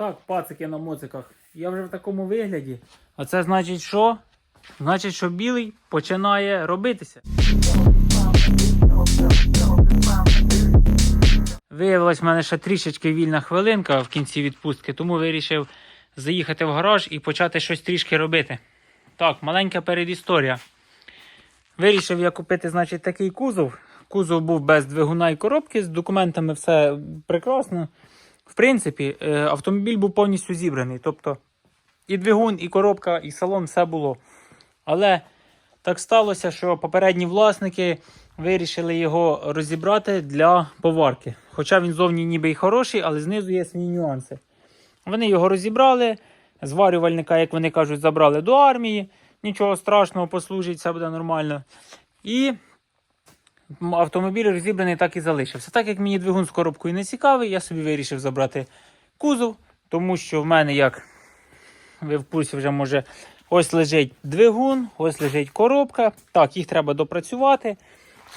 Так, пацики на моциках. Я вже в такому вигляді. А це значить що? Значить, що білий починає робитися. Виявилась в мене ще трішечки вільна хвилинка в кінці відпустки, тому вирішив заїхати в гараж і почати щось трішки робити. Так, маленька передісторія. Вирішив я купити, значить, такий кузов. Кузов був без двигуна і коробки, з документами все прекрасно. В принципі, е, автомобіль був повністю зібраний. Тобто і двигун, і коробка, і салон все було. Але так сталося, що попередні власники вирішили його розібрати для поварки. Хоча він зовні ніби й хороший, але знизу є свої нюанси. Вони його розібрали, зварювальника, як вони кажуть, забрали до армії. Нічого страшного, послужить, все буде нормально. І автомобіль розібраний так і залишився. Так як мені двигун з коробкою не цікавий, я собі вирішив забрати кузов, тому що в мене, як ви в курсі вже може, ось лежить двигун, ось лежить коробка. Так, їх треба допрацювати.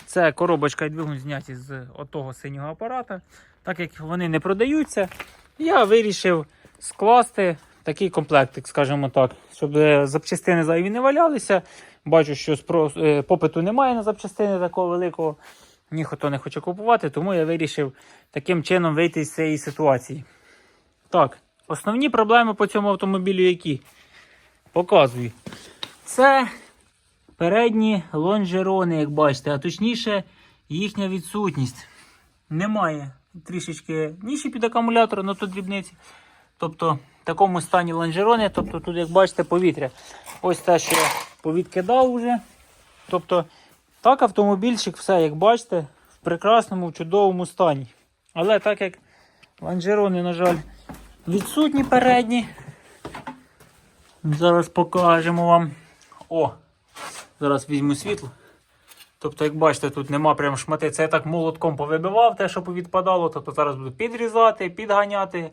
Це коробочка і двигун зняті з отого синього апарата. Так як вони не продаються, я вирішив скласти такий комплектик, скажімо так, щоб е, запчастини зайві не валялися. Бачу, що е, попиту немає на запчастини такого великого. Ніхто не хоче купувати, тому я вирішив таким чином вийти з цієї ситуації. Так, основні проблеми по цьому автомобілю які? Показую. Це передні лонжерони, як бачите, а точніше їхня відсутність. Немає трішечки ніші під акумулятор, але тут дрібниці. Тобто в такому стані лонжерони, тобто тут, як бачите, повітря. Ось те, що повідкидав вже. Тобто, так автомобільчик, все, як бачите, в прекрасному, в чудовому стані. Але так як лонжерони, на жаль, відсутні передні. Зараз покажемо вам. О! Зараз візьму світло. Тобто, як бачите, тут нема прям шмати. Це я так молотком повибивав те, що повідпадало. Тобто зараз буду підрізати, підганяти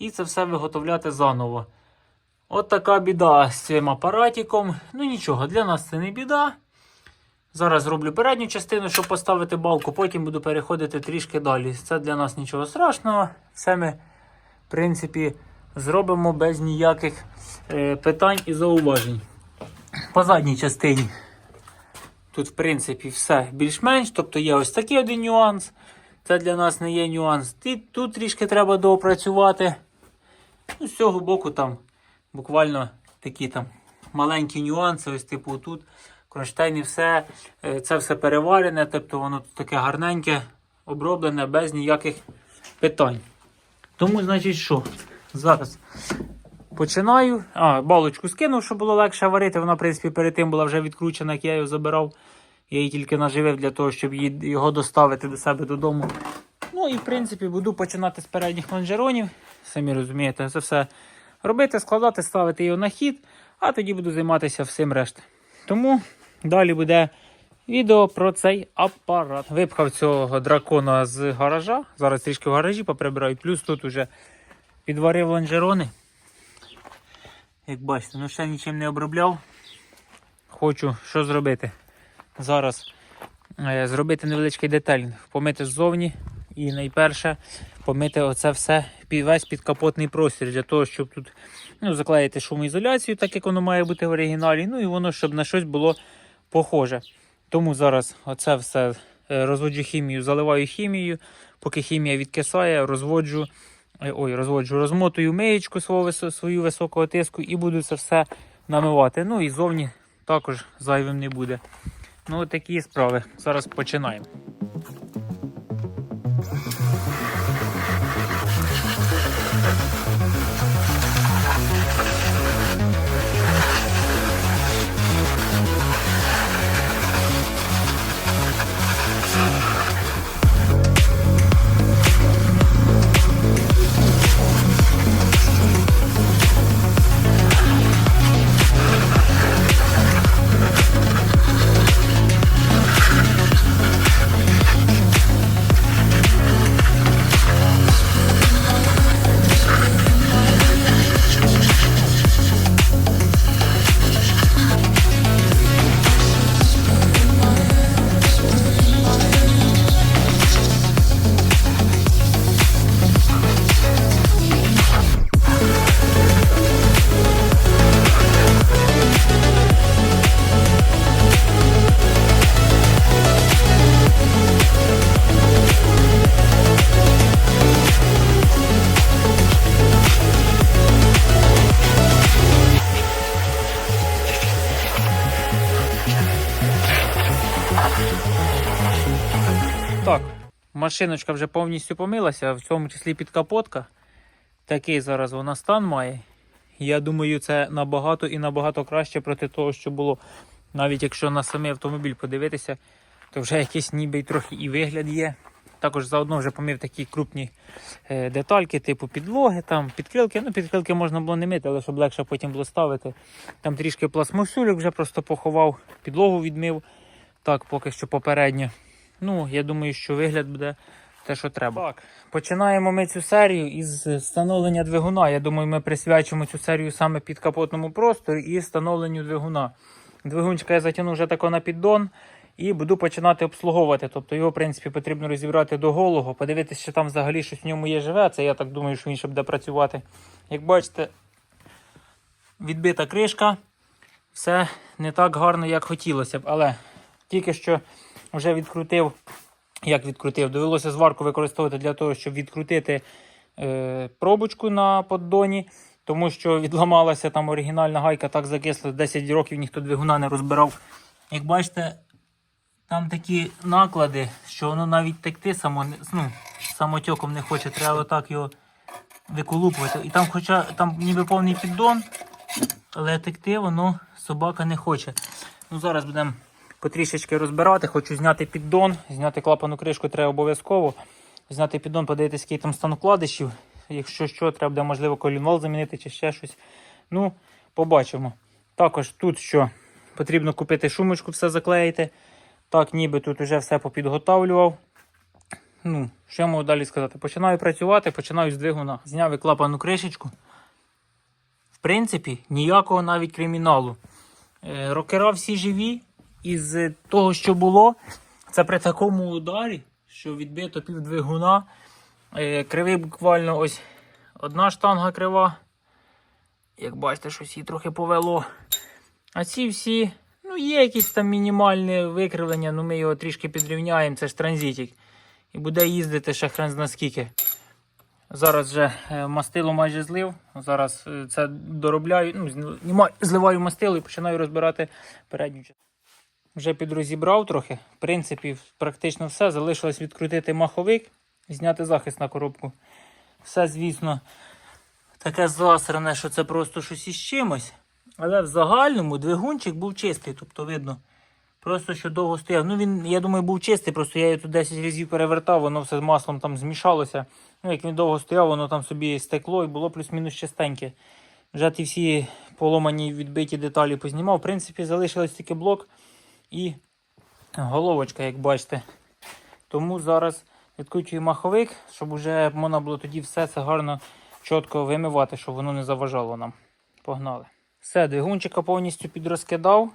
і це все виготовляти заново. От така біда з цим апаратиком. Ну нічого, для нас це не біда. Зараз зроблю передню частину, щоб поставити балку, потім буду переходити трішки далі. Це для нас нічого страшного. Все ми, в принципі, зробимо без ніяких е, питань і зауважень. По задній частині. Тут, в принципі, все більш-менш. Тобто є ось такий один нюанс. Це для нас не є нюанс. І тут трішки треба доопрацювати. Ну, з цього боку там буквально такі там маленькі нюанси. Ось типу тут кронштейни, все. е, Це все переварене, тобто воно тут таке гарненьке, оброблене без ніяких питань. Тому, значить, що? Зараз починаю. А, балочку скинув, щоб було легше варити. Вона, в принципі, перед тим була вже відкручена, як я її забирав. Я її тільки наживив для того, щоб його доставити до себе додому. Ну і в принципі буду починати з передніх лонжеронів. Самі розумієте, це все робити, складати, ставити його на хід, а тоді буду займатися всім решта. Тому далі буде відео про цей апарат. Випхав цього дракона з гаража. Зараз трішки в гаражі поприбираю. Плюс тут уже підварив лонжерони. Як бачите, ну ще нічим не обробляв. Хочу що зробити? Зараз е, зробити невеличкий детелінг, помити ззовні і найперше помити оце все весь підкапотний простір для того, щоб тут ну, заклеїти шумоізоляцію, так як воно має бути в оригіналі. Ну і воно щоб на щось було похоже. Тому зараз оце все е, розводжу хімію, заливаю хімією. Поки хімія відкисає, розводжу, е, ой, розводжу, розмотую миєчку свого, свою високого тиску і буду це все намивати. Ну і зовні також зайвим не буде. Ну, такі справи. Зараз починаємо. Машиночка вже повністю помилася, в цьому числі підкапотка. Такий зараз вона стан має. Я думаю, це набагато і набагато краще проти того, що було. Навіть якщо на самий автомобіль подивитися, то вже якийсь ніби й трохи і вигляд є. Також заодно вже помив такі крупні е, детальки, типу підлоги, там, підкрилки. Ну, підкрилки можна було не мити, але щоб легше потім було ставити. Там трішки пластмасюльок вже просто поховав, підлогу відмив. Так, поки що попередньо. Ну, я думаю, що вигляд буде те, що треба. Так, починаємо ми цю серію із встановлення двигуна. Я думаю, ми присвячимо цю серію саме під капотному просторі і встановленню двигуна. Двигунчика я затягнув вже тако на піддон і буду починати обслуговувати. Тобто його, в принципі, потрібно розібрати до голого, подивитися, що там взагалі щось в ньому є живе. Це я так думаю, що він ще буде працювати. Як бачите, відбита кришка. Все не так гарно, як хотілося б. Але тільки що вже відкрутив. Як відкрутив? Довелося зварку використовувати для того, щоб відкрутити е, пробочку на поддоні, тому що відламалася там оригінальна гайка, так закисла, 10 років ніхто двигуна не розбирав. Як бачите, там такі наклади, що воно навіть текти само, ну, самотьоком не хоче, треба отак його виколупувати. І там, хоча там ніби повний піддон, але текти воно собака не хоче. Ну, зараз будемо потрішечки розбирати. Хочу зняти піддон, зняти клапану кришку треба обов'язково. Зняти піддон, подивитися, який там стан вкладишів. Якщо що, треба буде, можливо, колінвал замінити чи ще щось. Ну, побачимо. Також тут що потрібно купити шумочку, все заклеїти. Так, ніби тут вже все попідготавлював. Ну, що я можу далі сказати? Починаю працювати, починаю з двигуна. Зняв і клапану кришечку. В принципі, ніякого навіть криміналу. Е, Рокера всі живі. Із того, що було, це при такому ударі, що відбито пів двигуна. Е, Кривий буквально ось одна штанга крива. Як бачите, щось її трохи повело. А ці всі, ну, є якісь там мінімальне викривлення, ну ми його трішки підрівняємо, це ж транзитик. І буде їздити ще хрен зна скільки. Зараз вже е, мастило майже злив. Зараз е, це доробляю, ну, зніма- зливаю мастило і починаю розбирати передню частину. Вже підрозібрав трохи. В принципі, практично все. Залишилось відкрутити маховик, зняти захист на коробку. Все, звісно, таке засране, що це просто щось із чимось. Але в загальному двигунчик був чистий, тобто видно. Просто що довго стояв. Ну він, я думаю, був чистий, просто я його тут 10 разів перевертав, воно все з маслом там змішалося. Ну, як він довго стояв, воно там собі стекло і було плюс-мінус чистеньке. Вже ті всі поломані відбиті деталі познімав. В принципі, залишилось тільки блок і головочка, як бачите. Тому зараз відкручую маховик, щоб вже можна було тоді все це гарно чітко вимивати, щоб воно не заважало нам. Погнали. Все, двигунчика повністю підрозкидав.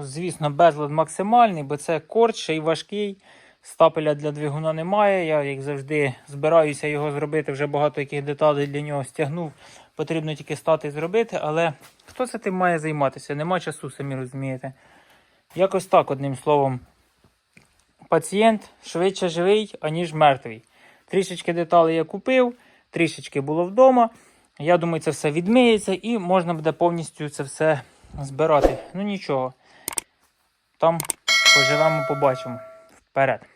Звісно, безлад максимальний, бо це корч ще й важкий. Стапеля для двигуна немає. Я, як завжди, збираюся його зробити. Вже багато яких деталей для нього стягнув. Потрібно тільки стати і зробити. Але хто це тим має займатися? Нема часу, самі розумієте. Якось так, одним словом. Пацієнт швидше живий, аніж мертвий. Трішечки деталей я купив, трішечки було вдома. Я думаю, це все відмиється і можна буде повністю це все збирати. Ну нічого. Там поживемо, побачимо. Вперед.